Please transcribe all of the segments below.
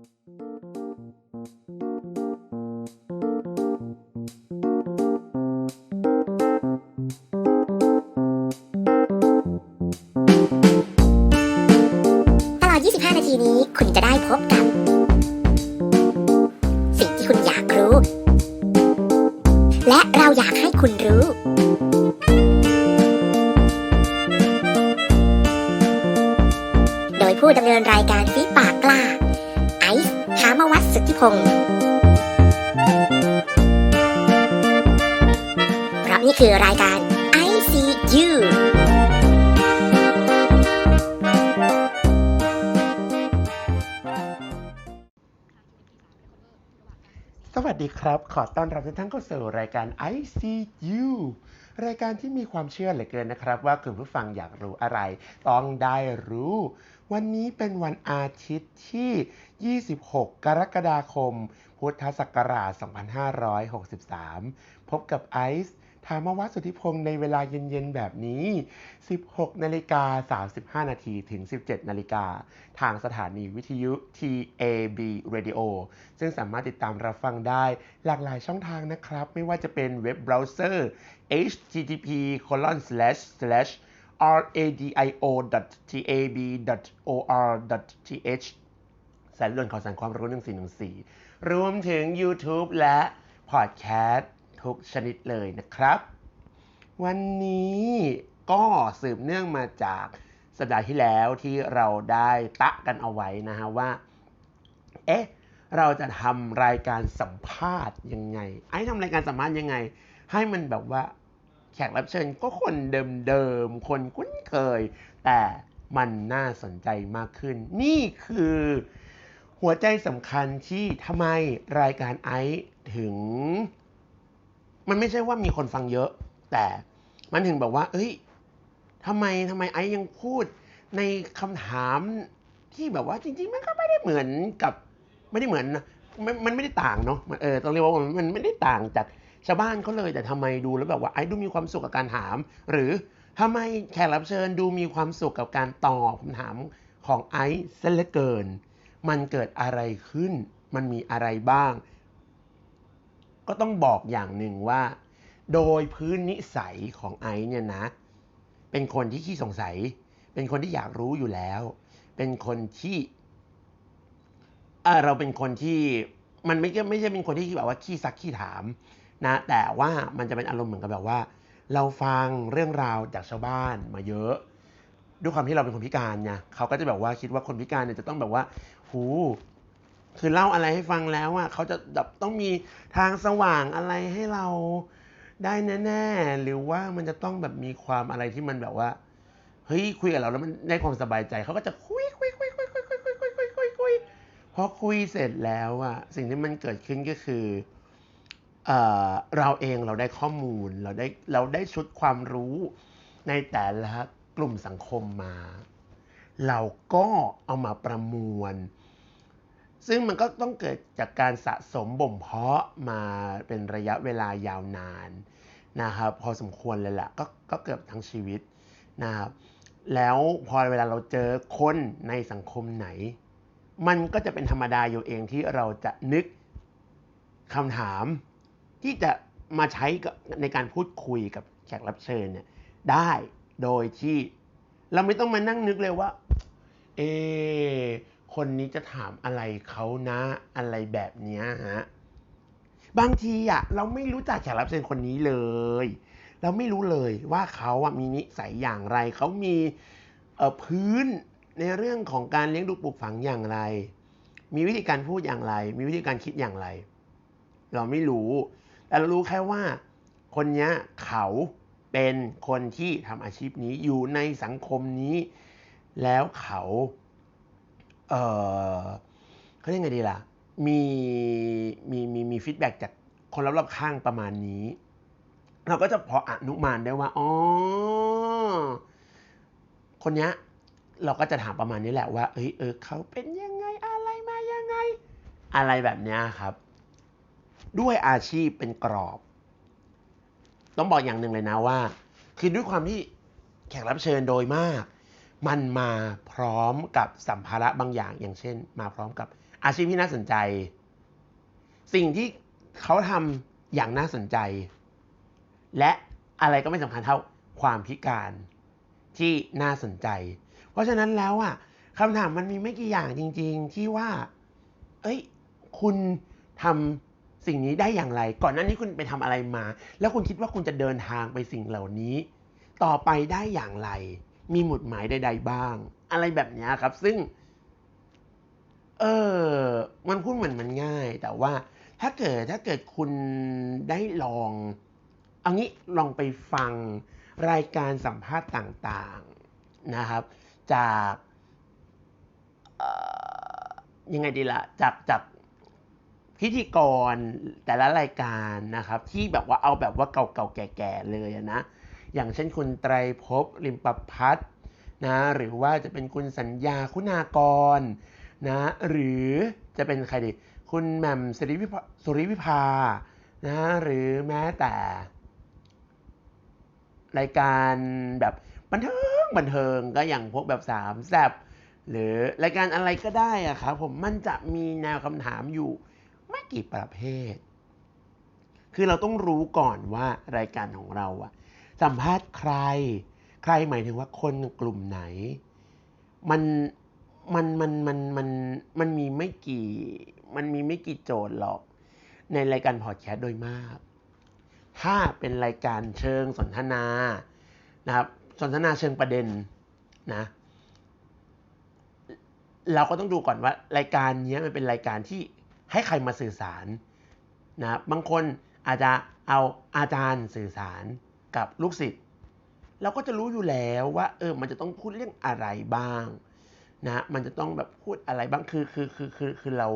ตลอด25 นาทีนี้คุณจะได้พบกับ สิ่งที่คุณอยากรู้ และเราอยากให้คุณรู้ โดยผู้ดำเนินรายการฟีป วัตสุทธิพงศ์เพราะนี่คือรายการ ICU สวัสดีครับ ขอต้อนรับทุกท่านเข้าสู่รายการ ICU รายการที่มีความเชื่อเหลือเกินนะครับ ว่าคุณผู้ฟังอยากรู้อะไร ต้องได้รู้ วันนี้เป็นวันอาทิตย์ที่ 26 กรกฎาคม พุทธศักราช 2563 พบกับไอซ์ ธามวัฒน์สุทธิพงศ์ในเวลาเย็นๆ แบบนี้ 16 นาฬิกา 35 นาทีถึง 17 นาฬิกา ทางสถานีวิทยุ TAB Radio ซึ่งสามารถติดตามรับฟังได้หลากหลายช่องทางนะครับ ไม่ว่าจะเป็นเว็บเบราว์เซอร์ http colon slash slash radio tab or th สายด่วนข่าวสารความรู้1414รวมถึง YouTube และพอดแคสต์ ทุกชนิดเลยนะครับ วันนี้ก็สืบเนื่องมาจากสัปดาห์ที่แล้วที่เราได้ตะกันเอาไว้นะฮะว่า เอ๊ะ เราจะทำรายการสัมภาษณ์ยังไง ไอ้ทำรายการสัมภาษณ์ยังไง ให้มันแบบว่าแขกรับเชิญก็คนเดิมๆ คนคุ้นเคย แต่มันน่าสนใจมากขึ้น นี่คือ หัวใจสำคัญที่ทำไมรายการไอซ์ถึง มันไม่ใช่ว่ามีคนฟังเยอะ แต่มันถึงแบบว่า เอ้ยทำไมทำไมไอซ์ยังพูดในคำถามที่แบบว่าจริง ๆ มันก็ไม่ได้เหมือนกับ ไม่ได้เหมือนนะมันมันไม่ได้ต่างเนาะเออต้องเรียกว่ามันมันไม่ได้ต่างจากชาวบ้านเขาเลยแต่ทำไมดูแล้วแบบว่าไอ้ดูมีความสุขกับการถาม หรือทำไมแขกรับเชิญดูมีความสุขกับการตอบคำถามของไอซ์เสเหลือเกิน มันเกิดอะไรขึ้น มันมีอะไรบ้าง ก็ต้องบอกอย่างหนึ่งว่า โดยพื้นนิสัยของไอซ์เนี่ยนะ เป็นคนที่ขี้สงสัย เป็นคนที่อยากรู้อยู่แล้ว เป็นคนที่เราเป็นคนที่มันไม่ไม่ใช่เป็นคนที่แบบว่าขี้ซักขี้ถามนะแต่ว่ามันจะเป็นอารมณ์เหมือนกับแบบว่า เราฟังเรื่องราวจากชาวบ้านมาเยอะด้วยความที่เราเป็นคนพิการไงเขาก็จะแบบว่าคิดว่าคนพิการเนี่ยจะต้องแบบว่า หู คือเล่าอะไรให้ฟังแล้วอะเขาจะแบบต้องมีทางสว่างอะไรให้เราได้แน่ๆหรือว่ามันจะต้องแบบมีความอะไรที่มันแบบว่าเฮ้ยคุยกับเราแล้วมันได้ความสบายใจเขาก็จะคุยคุยคุยคุยคุยคุยคุยคุยคุยคุยคุยพอคุยเสร็จแล้วอะสิ่งที่มันเกิดขึ้นก็คือเออเราเองเราได้ข้อมูลเราได้เราได้ชุดความรู้ในแต่ละกลุ่มสังคมมา เราก็เอามาประมวล ซึ่งมันก็ต้องเกิดจากการสะสมบ่มเพาะมาเป็นระยะเวลายาวนานนะครับพอสมควรเลยแหละก็ก็เกือบทั้งชีวิตนะครับแล้วพอเวลาเราเจอคนในสังคมไหน มันก็จะเป็นธรรมดาอยู่เองที่เราจะนึกคำถามที่จะมาใช้ในการพูดคุยกับแขกรับเชิญเนี่ยได้โดยที่เราไม่ต้องมานั่งนึกเลยว่า เอ คนนี้จะถามอะไรเขานะ อะไรแบบเนี้ยฮะบางทีอะเราไม่รู้จักแขกรับเชิญคนนี้เลย เราไม่รู้เลยว่าเขาอะมีนิสัยอย่างไร เขามีเอ่อพื้นในเรื่องของการเลี้ยงดูปลูกฝังอย่างไร มีวิธีการพูดอย่างไร มีวิธีการคิดอย่างไร เราไม่รู้แต่เรารู้แค่ว่าคนนี้เขาเป็นคนที่ทำอาชีพนี้อยู่ในสังคมนี้ แล้วเขา เออเขาเรียกไงดีล่ะ มีมีมีมีฟีดแบ็กจากคนรอบๆข้างประมาณนี้ เราก็จะพออนุมานได้ว่าอ๋อคนเนี้ยเราก็จะถามประมาณนี้แหละว่า เอ้ยเออเขาเป็นยังไงอะไรมายังไง อะไรแบบเนี้ยครับ ด้วยอาชีพเป็นกรอบ ต้องบอกอย่างหนึ่งเลยนะว่า คือด้วยความที่แขกรับเชิญโดยมาก มันมาพร้อมกับสัมภาระบางอย่าง อย่างเช่น มาพร้อมกับอาชีพที่น่าสนใจ สิ่งที่เขาทำอย่างน่าสนใจ และอะไรก็ไม่สำคัญเท่าความพิการที่น่าสนใจ เพราะฉะนั้นแล้วอะคำถามมันมีไม่กี่อย่างจริง ๆ ที่ว่า เอ้ย คุณทำสิ่งนี้ได้อย่างไร ก่อนหน้านี้คุณไปทำอะไรมา แล้วคุณคิดว่าคุณจะเดินทางไปสิ่งเหล่านี้ ต่อไปได้อย่างไร มีหมุดหมายใด ๆ บ้าง อะไรแบบนี้ครับ ซึ่ง เออมันพูดเหมือนมันง่าย แต่ว่าถ้าเกิดถ้าเกิดคุณได้ลองเอางี้ลองไปฟังรายการสัมภาษณ์ต่างๆนะครับ จากยังไงดีละ่ะจากจากพิธีกรแต่ละรายการนะครับ ที่แบบว่าเอาแบบว่าเก่าๆแก่ๆเลยนะ อย่างเช่นคุณไตรภพลิมประพัฒน์นะหรือว่าจะเป็นคุณสัญญาคุณากรนะหรือจะเป็นใครดีคุณแหม่มสุริวิภาสุริวิภานะหรือแม้แต่ รายการแบบบันเทิงบันเทิงก็อย่างพวกแบบสามแซบหรือรายการอะไรก็ได้อะครับผมมันจะมีแนวคำถามอยู่ไม่กี่ประเภท คือเราต้องรู้ก่อนว่ารายการของเราอะ สัมภาษณ์ใคร ใครหมายถึงว่าคนกลุ่มไหน มันมันมันมันมันมันมีไม่กี่ มันมีไม่กี่โจทย์หรอก ในรายการพอดแคสต์โดยมาก ถ้าเป็นรายการเชิงสนทนานะครับ สนทนาเชิงประเด็นนะ เราก็ต้องดูก่อนว่ารายการนี้มันเป็นรายการที่ให้ใครมาสื่อสารนะบางคนอาจจะเอาอาจารย์สื่อสาร กับลูกศิษย์เราก็จะรู้อยู่แล้วว่า เออมันจะต้องพูดเรื่องอะไรบ้างนะมันจะต้องแบบพูดอะไรบ้างคือคือคือคือคือเรา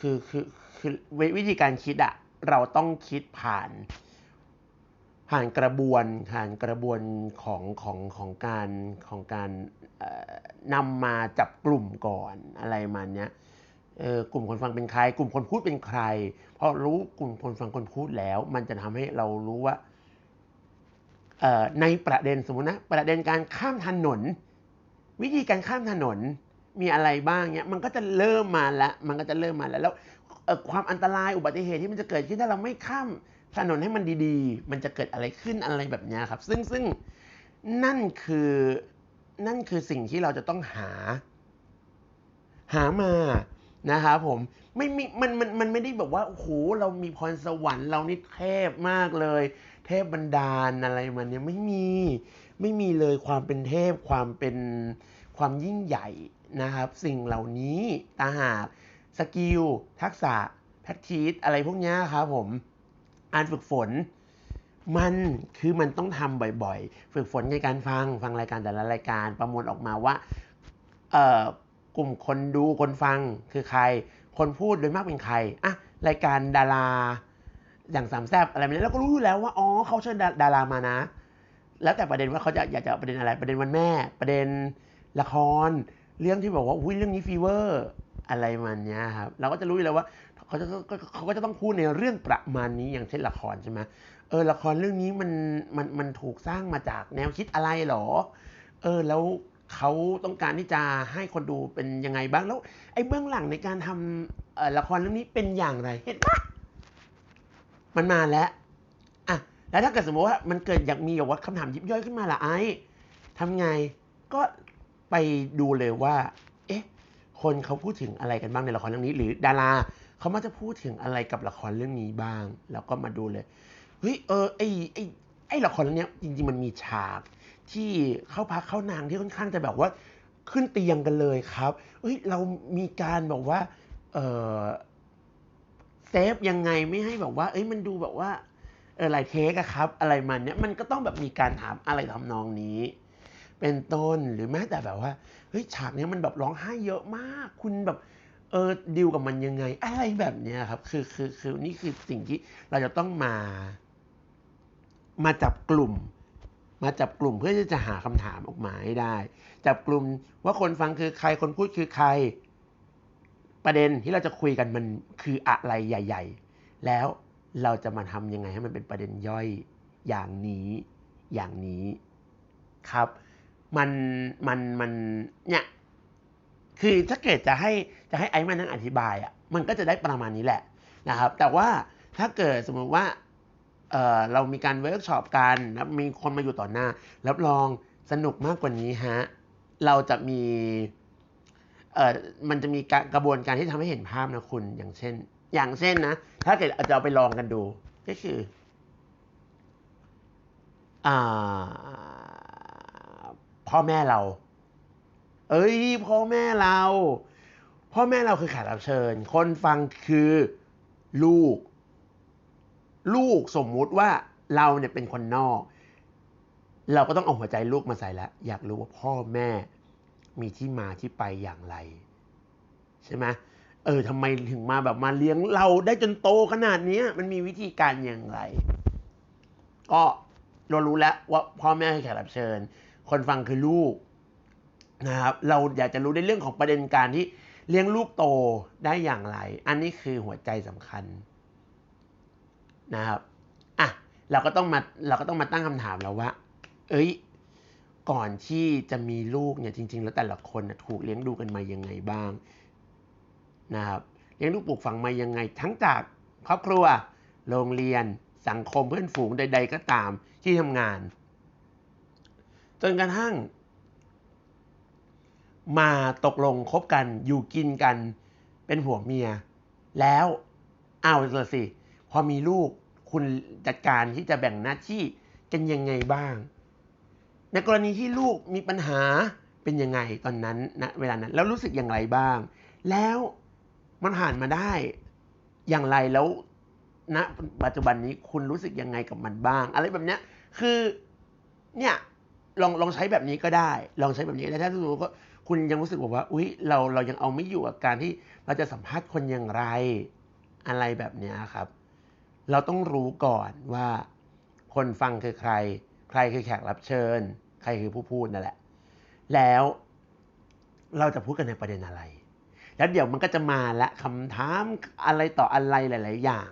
คือคือคือวิธีการคิดอะเราต้องคิดผ่าน ผ่านกระบวนผ่านกระบวนของของของการของการนำมาจับกลุ่มก่อนอะไรมันเนี้ยเออกลุ่มคนฟังเป็นใคร กลุ่มคนพูดเป็นใครพอรู้กลุ่มคนฟังคนพูดแล้ว มันจะทำให้เรารู้ว่า ในประเด็นสมมตินะประเด็นการข้ามถนน วิธีการข้ามถนนมีอะไรบ้างเนี้ยมันก็จะเริ่มมาแล้วมันก็จะเริ่มมาแล้วแล้วความอันตรายอุบัติเหตุที่มันจะเกิดขึ้นถ้าเราไม่ข้ามถนนให้มันดีๆ มันจะเกิดอะไรขึ้นอะไรแบบนี้ครับ ซึ่งซึ่งนั่นคือนั่นคือสิ่งที่เราจะต้องหา หามานะครับผมไม่มีมันมันมันไม่ได้แบบว่าโอ้โหเรามีพรสวรรค์เรานี่เทพมากเลย เทพบันดาลอะไรมันเนี่ยไม่มีไม่มีเลยความเป็นเทพความเป็นความยิ่งใหญ่นะครับ สิ่งเหล่านี้ตาหากสกิลทักษะแพททีสอะไรพวกนี้ครับผมการฝึกฝน มันคือมันต้องทำบ่อยๆ ฝึกฝนในการฟังฟังรายการแต่ละรายการประมวลออกมาว่าเอ่อกลุ่มคนดูคนฟังคือใคร คนพูดโดยมากเป็นใครอะรายการดารา อย่างสามแซบอะไรแบบนี้เราก็รู้อยู่แล้วว่าอ๋อเขาเชิญดารามานะ แล้วแต่ประเด็นว่าเขาจะอยากจะประเด็นอะไรประเด็นวันแม่ ประเด็นละคร เรื่องที่บอกว่าอุ้ยเรื่องนี้ฟีเวอร์อะไรมันเนี้ยครับเราก็จะรู้อยู่แล้วว่าเขาจะเขาก็จะต้องพูดในเรื่องประมาณนี้อย่างเช่นละครใช่ไหมเออละครเรื่องนี้มันมันมันถูกสร้างมาจากแนวคิดอะไรหรอ เออแล้วเขาต้องการที่จะให้คนดูเป็นยังไงบ้างแล้วไอ้เบื้องหลังในการทำละครเรื่องนี้เป็นอย่างไรเห็นปะ มันมาแล้วอะแล้วถ้าเกิดสมมติว่ามันเกิดอยากมีแบบว่าคำถามยิบย่อยขึ้นมาละไอ้ทำไงก็ไปดูเลยว่า เอ๊ะ คนเขาพูดถึงอะไรกันบ้างในละครเรื่องนี้ หรือดาราเขามักจะพูดถึงอะไรกับละครเรื่องนี้บ้าง แล้วก็มาดูเลยเฮ้ยเออไอไอไอละครเรื่องนี้จริงๆมันมีฉากที่เข้าพักเข้านางที่ค่อนข้างจะแบบว่าขึ้นเตียงกันเลยครับเฮ้ยเรามีการแบบว่าเออ ฟยังไงไม่ให้แบบว่า เอ้ยมันดูแบบว่าเออหลายเทคอะครับ อะไรมันเนี้ยมันก็ต้องแบบมีการถามอะไรทำนองนี้ เป็นต้นหรือแม้แต่แบบว่าเฮ้ยฉากนี้มันแบบร้องไห้เยอะมาก คุณแบบเออดิวกับมันยังไง อะไรแบบเนี้ยครับ คือคือคือนี่คือสิ่งที่เราจะต้องมา มาจับกลุ่ม มาจับกลุ่มเพื่อที่จะหาคำถามออกมาให้ได้ จับกลุ่มว่าคนฟังคือใครคนพูดคือใคร ประเด็นที่เราจะคุยกันมันคืออะไรใหญ่ ๆ แล้วเราจะมาทำยังไงให้มันเป็นประเด็นย่อยอย่างนี้อย่างนี้ครับมันมันมันเนี่ยคือถ้าเกิดจะให้จะให้ไอ้มานั่งอธิบายอะ่ะมันก็จะได้ประมาณนี้แหละนะครับ แต่ว่าถ้าเกิดสมมติว่าเออเรามีการเวิร์กช็อปกันแล้วมีคนมาอยู่ต่อหน้ารับรองสนุกมากกว่านี้ฮะเราจะมี เออมันจะมีกระบวนการที่ทำให้เห็นภาพนะคุณ อย่างเช่น อย่างเช่นนะ ถ้าเกิดจะเอาไปลองกันดู ก็คืออ่าพ่อแม่เรา เอ้ย พ่อแม่เรา พ่อแม่เราคือแขกรับเชิญ คนฟังคือลูก ลูกสมมุติว่าเราเนี่ยเป็นคนนอก เราก็ต้องเอาหัวใจลูกมาใส่ล้วอยากรู้ว่าพ่อแม่ มีที่มาที่ไปอย่างไร ใช่ไหมเออทำไมถึงมาแบบมาเลี้ยงเราได้จนโตขนาดนี้มันมีวิธีการอย่างไร ก็เรารู้แล้วว่าพ่อแม่คือแขกรับเชิญ คนฟังคือลูกนะครับ เราอยากจะรู้ในเรื่องของประเด็นการที่เลี้ยงลูกโตได้อย่างไร อันนี้คือหัวใจสำคัญนะครับอะเราก็ต้องมาเราก็ต้องมาตั้งคำถามแล้วว่า เอ้ย ก่อนที่จะมีลูกเนี่ยจริง ๆ แล้วแต่ละคนนะถูกเลี้ยงดูกันมายังไงบ้างนะครับเลี้ยงลูกปลูกฝังมายังไง ทั้งจากครอบครัวโรงเรียนสังคมเพื่อนฝูงใด ๆ ก็ตามที่ทำงาน จนกระทั่ง มาตกลงคบกันอยู่กินกันเป็นผัวเมีย แล้วเอาละสิ พอมีลูกคุณจัดการที่จะแบ่งหน้าที่กันยังไงบ้าง ในกรณีที่ลูกมีปัญหาเป็นยังไงตอนนั้นนะเวลานั้น แล้วรู้สึกอย่างไรบ้าง แล้วมันผ่านมาได้อย่างไรแล้วณนะปัจจุบันนี้คุณรู้สึกยังไงกับมันบ้าง อะไรแบบเนี้ยคือเนี่ยลองลองใช้แบบนี้ก็ได้ ลองใช้แบบนี้ก็ได้ถ้าสมมติว่าคุณยังรู้สึกบอกว่า อุ๊ยเราเรายังเอาไม่อยู่กับการที่เราจะสัมภาษณ์คนอย่างไรอะไรแบบเนี้ยครับ เราต้องรู้ก่อนว่าคนฟังคือใคร ใครคือแขกรับเชิญ ครคือผู้พูดนั่นแหละ แล้วเราจะพูดกันในประเด็นอะไร แล้วเดี๋ยวมันก็จะมาละคำถามอะไรต่ออะไรหลาย ๆ อย่าง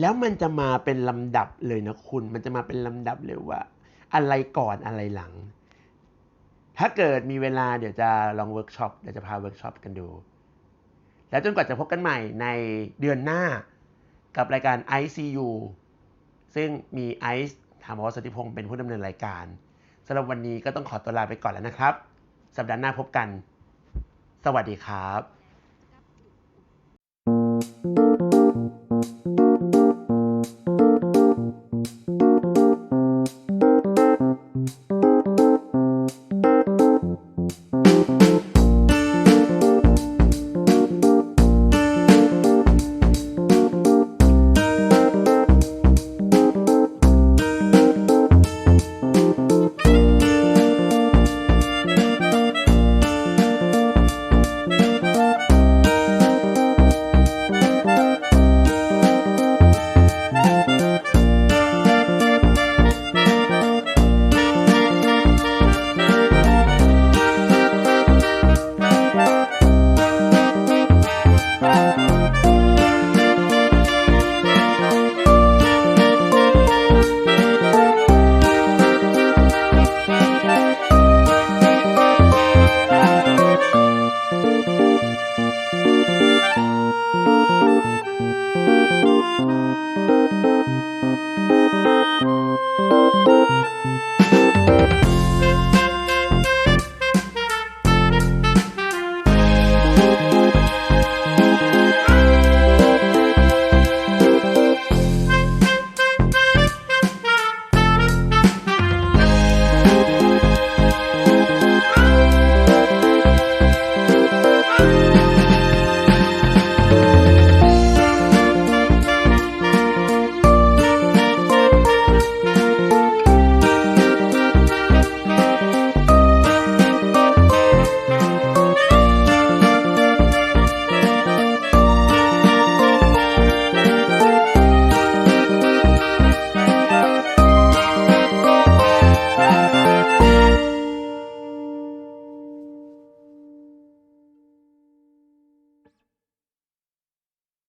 แล้วมันจะมาเป็นลำดับเลยนะคุณ มันจะมาเป็นลำดับเลยว่า อะไรก่อนอะไรหลัง ถ้าเกิดมีเวลาเดี๋ยวจะลองเวิร์กช็อปเดี๋ยวจะพาเวิร์กช็อปกันดู แล้วจนกว่าจะพบกันใหม่ในเดือนหน้ากับรายการ ICU ซึ่งมีไอซ์ถามว่าสติพงศ์เป็นผู้ดำเนินรายการ สำหรับวันนี้ก็ต้องขอตัวลาไปก่อนแล้วนะครับ สัปดาห์หน้าพบกัน สวัสดีครับ